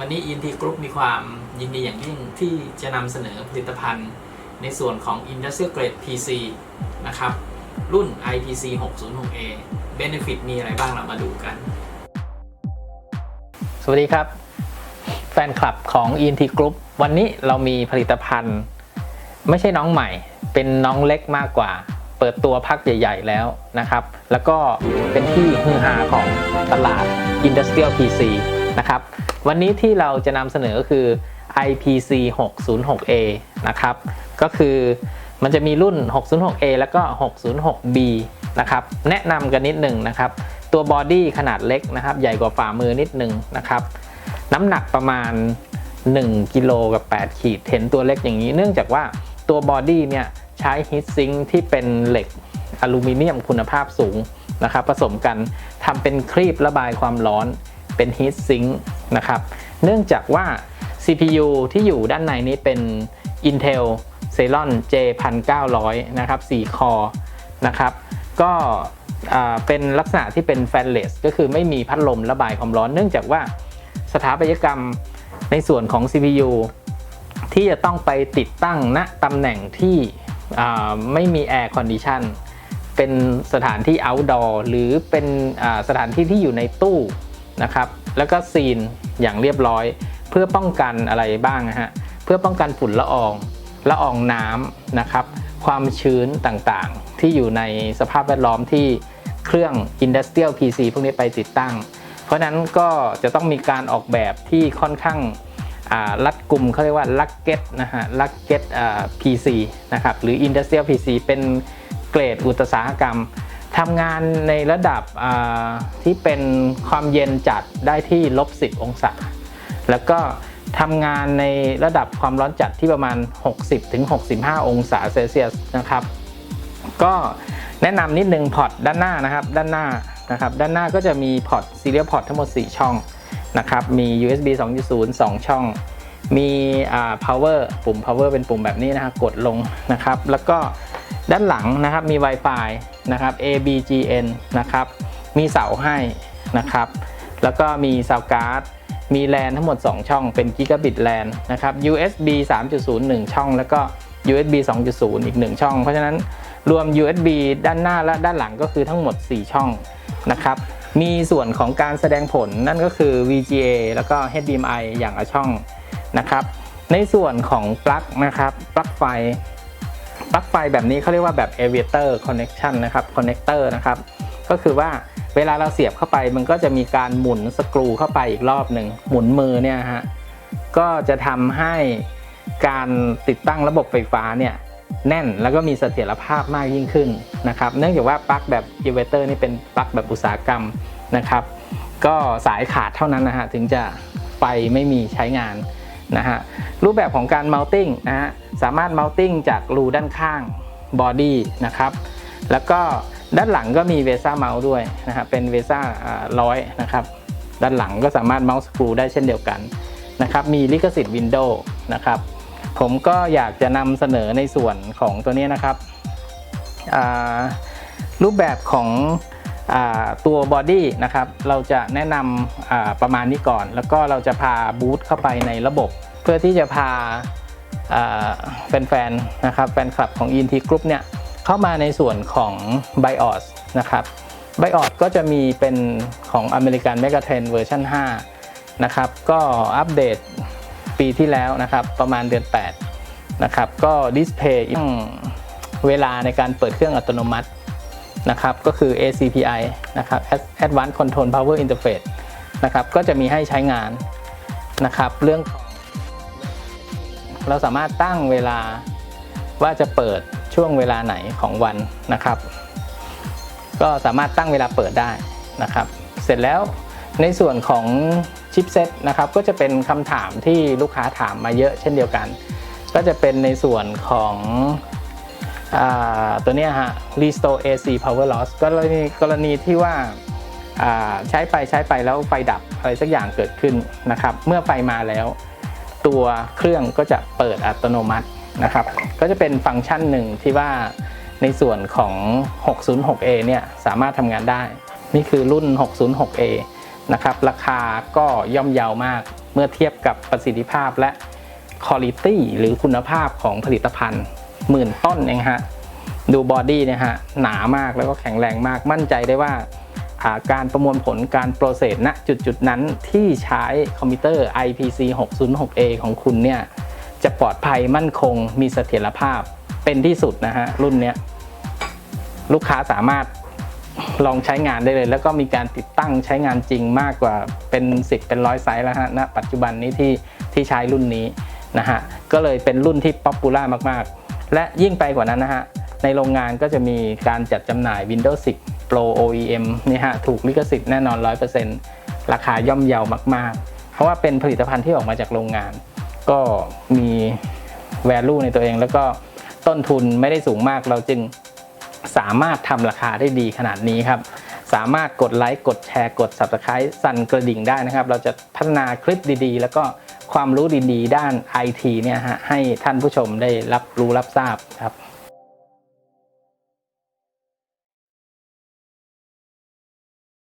วันนี้ ENT Group มีความยินดีอย่างยิ่งที่จะนำเสนอผลิตภัณฑ์ ในส่วนของ Industrial Grade PC นะครับ รุ่น IPC 606A Benefit มีอะไรบ้างเรามาดูกัน สวัสดีครับ แฟนคลับของ ENT Group วันนี้เรามีผลิตภัณฑ์ ไม่ใช่น้องใหม่ เป็นน้องเล็กมากกว่า เปิดตัวพักใหญ่ ๆ แล้วนะครับ แล้วก็เป็นที่ฮือฮาของตลาด Industrial PC นะครับ วันนี้ที่เราจะนำเสนอก็คือ IPC 606A นะครับ ก็คือมันจะมีรุ่น 606A แล้วก็ 606B นะครับ แนะนำกันนิดหนึ่งนะครับ ตัวบอดี้ขนาดเล็กนะครับ ใหญ่กว่าฝ่ามือนิดหนึ่งนะครับ น้ำหนักประมาณ 1กิโลกับ 8 ขีด เห็นตัวเล็กอย่างนี้ เนื่องจากว่าตัวบอดี้เนี่ยใช้ฮีทซิงที่เป็นเหล็กอลูมิเนียมคุณภาพสูงนะครับ ผสมกันทำเป็นครีบระบายความร้อน เป็นฮีทซิงค์นะครับ เนื่องจากว่า CPU ที่อยู่ด้านในนี้เป็น Intel Celeron J1900 นะครับ4คอนะครับ ก็เป็นลักษณะที่เป็นแฟนเลสก็คือไม่มีพัดลมระบายความร้อน เนื่องจากว่าสถาปัตยกรรมในส่วนของ CPU ที่จะต้องไปติดตั้งณตำแหน่งที่ไม่มีแอร์คอนดิชันเป็นสถานที่ outdoor หรือเป็นสถานที่ที่อยู่ในตู้ นะครับ แล้วก็ซีนอย่างเรียบร้อย เพื่อป้องกันอะไรบ้างนะฮะ เพื่อป้องกันฝุ่นละอองละอองน้ำนะครับ ความชื้นต่างๆ ที่อยู่ในสภาพแวดล้อมที่เครื่อง Industrial PC พวกนี้ไปติดตั้ง เพราะนั้นก็จะต้องมีการออกแบบที่ค่อนข้างรัดกลุ่มเขาเรียกว่าลักเก็ตนะฮะลักเก็ต PC นะครับหรือ Industrial PC เป็นเกรดอุตสาหกรรม ทำงานในระดับที่เป็นความเย็นจัดได้ที่ลบ 10 องศา แล้วก็ทำงานในระดับความร้อนจัดที่ประมาณ 60-65 องศาเซลเซียสนะครับ ก็แนะนำนิดนึงพอร์ตด้านหน้านะครับด้านหน้านะครับด้านหน้าก็จะมีพอร์ต Serial Port ทั้งหมด 4 ช่องนะครับมี USB 2.0 2 ช่อง มีอ่า power ปุ่ม power เป็นปุ่มแบบนี้นะครับกดลงนะครับ แล้วก็ ด้านหลังนะครับมี Wi-Fi นะครับ ABGN นะครับมีเสาให้นะครับ แล้วก็มี Sound Card มีแลนทั้งหมด 2 ช่องเป็น Gigabit LAN นะครับ USB 3.0 1 ช่อง แล้วก็ USB 2.0 อีก 1 ช่อง เพราะฉะนั้นรวม USB ด้านหน้าและด้านหลังก็คือทั้งหมด 4 ช่องนะครับมีส่วนของการแสดงผลนั่นก็คือ VGA แล้วก็ HDMI อย่างละช่องนะครับ ในส่วนของปลั๊กนะครับปลั๊กไฟ ปลั๊กไฟแบบนี้เขาเรียกว่าแบบ aviator connection นะครับ connector นะครับ ก็คือว่าเวลาเราเสียบเข้าไปมันก็จะมีการหมุนสกรูเข้าไปอีกรอบหนึ่งหมุนมือเนี่ยฮะก็จะทำให้การติดตั้งระบบไฟฟ้าเนี่ยแน่นแล้วก็มีเสถียรภาพมากยิ่งขึ้นนะครับ เนื่องจากว่าปลั๊กแบบ inverter นี่เป็นปลั๊กแบบอุตสาหกรรมนะครับ ก็สายขาดเท่านั้นนะฮะถึงจะไฟไม่มีใช้งานนะฮะรูปแบบของการ mounting นะฮะ สามารถ mounting จากรูด้านข้าง body นะครับ แล้วก็ด้านหลังก็มีเวซ่าเมาส์ด้วยนะครับเป็นเวซ่าร้อยนะครับด้านหลังก็สามารถเมาส์สกรูได้เช่นเดียวกันนะครับมีลิขสิทธิ์ Windows นะครับผมก็อยากจะนำเสนอในส่วนของตัวนี้นะครับ รูปแบบของอตัวบอดี้นะครับเราจะแนะนำประมาณนี้ก่อน แล้วก็เราจะพาบูตเข้าไปในระบบ เพื่อที่จะพา แฟนๆนะครับแฟนคลับของ ENT Group เนี่ยเข้ามาในส่วนของ BIOS นะครับ BIOS ก็จะมีเป็นของ American Megatrend เวอร์ชัน5นะครับ ก็อัปเดตปีที่แล้วนะครับ ประมาณเดือน 8 นะครับ ก็ดิสเพย์เวลาในการเปิดเครื่องอัตโนมัตินะครับ ก็คือ ACPI นะครับ Advanced Control Power Interface นะครับ ก็จะมีให้ใช้งานนะครับ เรื่องของ เราสามารถตั้งเวลาว่าจะเปิดช่วงเวลาไหนของวันนะครับ ก็สามารถตั้งเวลาเปิดได้นะครับ เสร็จแล้วในส่วนของชิปเซตนะครับก็จะเป็นคำถามที่ลูกค้าถามมาเยอะเช่นเดียวกัน ก็จะเป็นในส่วนของอตัวนี้ฮะ Restore AC Power Loss กรณีกรณีที่ว่าอ่าใช้ไปใช้ไปแล้วไฟดับอะไรสักอย่างเกิดขึ้นนะครับ เมื่อไฟมาแล้ว ตัวเครื่องก็จะเปิดอัตโนมัตินะครับ ก็จะเป็นฟังก์ชันหนึ่งที่ว่าในส่วนของ 606A เนี่ยสามารถทำงานได้ นี่คือรุ่น 606A นะครับราคาก็ย่อมเยาวมากเมื่อเทียบกับประสิทธิภาพและคุณภาพหรือคุณภาพของผลิตภัณฑ์หมื่นต้นเองฮะ ดูบอดี้เนี่ยฮะ หนามากแล้วก็แข็งแรงมากมั่นใจได้ว่าอ่า การประมวลผลการโปรเซสณจุดจุดนั้นที่ใช้คอมพิวเตอร์ IPC 606A ของคุณเนี่ยจะปลอดภัยมั่นคงมีเสถียรภาพเป็นที่สุดนะฮะรุ่นเนี้ยลูกค้าสามารถลองใช้งานได้เลย แล้วก็มีการติดตั้งใช้งานจริงมากกว่าเป็น10เป็นร้อยไซส์แล้วฮะณปัจจุบันนี้ที่ที่ใช้รุ่นนี้นะฮะก็เลยเป็นรุ่นที่ป๊อปปูล่ามาก ๆ และยิ่งไปกว่านั้นนะฮะในโรงงานก็จะมีการจัดจำหน่าย Windows 10 Pro OEM นี่ฮะถูกลิขสิทธิ์แน่นอน 100%ราคาย่อมเยาวมาก ๆ เพราะว่าเป็นผลิตภัณฑ์ที่ออกมาจากโรงงาน ก็มี value ในตัวเอง แล้วก็ต้นทุนไม่ได้สูงมากเราจึงสามารถทำราคาได้ดีขนาดนี้ครับ สามารถกดไลค์กดแชร์กด Subscribe สั่นกระดิ่งได้นะครับ เราจะพัฒนาคลิปดีๆ แล้วก็ความรู้ดีๆ ด้าน IT เนี่ยฮะให้ท่านผู้ชมได้รับรู้รับทราบครับ